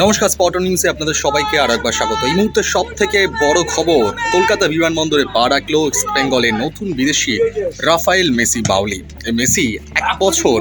নমস্কার, স্পট নিউজে আপনাদের সবাইকে আর একবার স্বাগত। এই মুহূর্তে সব থেকে বড় খবর, কলকাতা বিমানবন্দরে পা রাখল বেঙ্গলের নতুন বিদেশি রাফায়েল মেসি বাউলি। মেসি এক বছর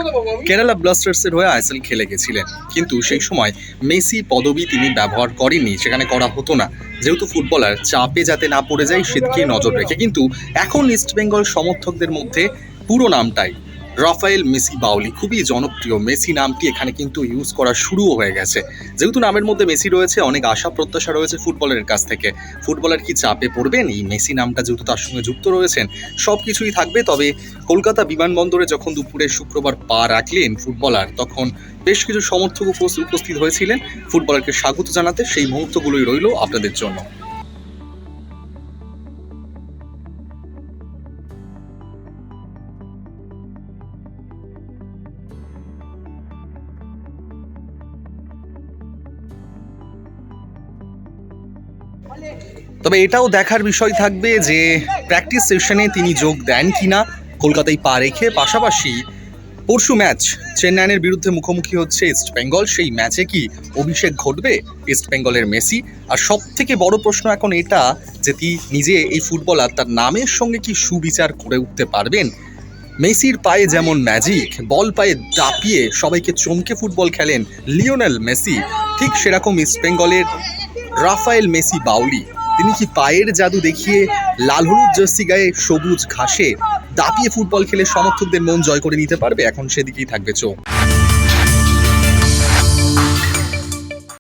কেরালা ব্লাস্টার্সের হয়ে আইএসএল খেলে গেছিলেন। কিন্তু সেই সময় মেসি পদবি তিনি ব্যবহার করেননি, সেখানে করা হতো না। যেহেতু ফুটবলার চাপে যাতে না পড়ে যায় সেদিকে নজর রেখে। কিন্তু এখন ইস্ট বেঙ্গল সমর্থকদের মধ্যে পুরো নামটাই রাফায়েল মেসি বাউলি, খুবই জনপ্রিয়। মেসি নামটি এখানে কিন্তু ইউজ করা শুরুও হয়ে গেছে। যেহেতু নামের মধ্যে মেসি রয়েছে, অনেক আশা, প্রত্যাশা রয়েছে ফুটবলের কাছ থেকে। ফুটবলার কি চাপে পড়বেন? এই মেসি নামটা যেহেতু তার সঙ্গে যুক্ত রয়েছেন সব কিছুই থাকবে। তবে কলকাতা বিমানবন্দরে যখন দুপুরে শুক্রবার পা রাখলেন ফুটবলার, তখন বেশ কিছু সমর্থক উপস্থিত উপস্থিত হয়েছিলেন। ফুটবলারকে স্বাগত জানাতে সেই মুহূর্তগুলোই রইল আপনাদের জন্য। তবে এটাও দেখার বিষয় থাকবে যে প্র্যাকটিস সেশনে তিনি যোগ দেন কিনা, কলকাতায় পা রেখে। পাশাপাশি পরশু ম্যাচ চেন্নাইয়ের বিরুদ্ধে মুখোমুখি হচ্ছে ইস্ট বেঙ্গল সেই ম্যাচে কি অভিষেক ঘটবে ইস্ট বেঙ্গলের মেসি? আর সব থেকে বড় প্রশ্ন এখন এটা যে তিনি নিজে এই ফুটবলার তার নামের সঙ্গে কি সুবিচার করে উঠতে পারবেন? মেসির পায়ে যেমন ম্যাজিক বল পায়ে দাপিয়ে সবাইকে চমকে ফুটবল খেলেন লিওনেল মেসি। ঠিক সেরকম ইস্ট বেঙ্গলের রাফায়েল মেসি বাউলি। তিনি কি পায়ের জাদু দেখিয়ে লাল হলুদ জার্সি গায়ে সবুজ ঘাসে দাপিয়ে ফুটবল খেলে সমর্থকদের মন জয় করে নিতে পারবে? এখন সেদিকেই থাকবে চোখ।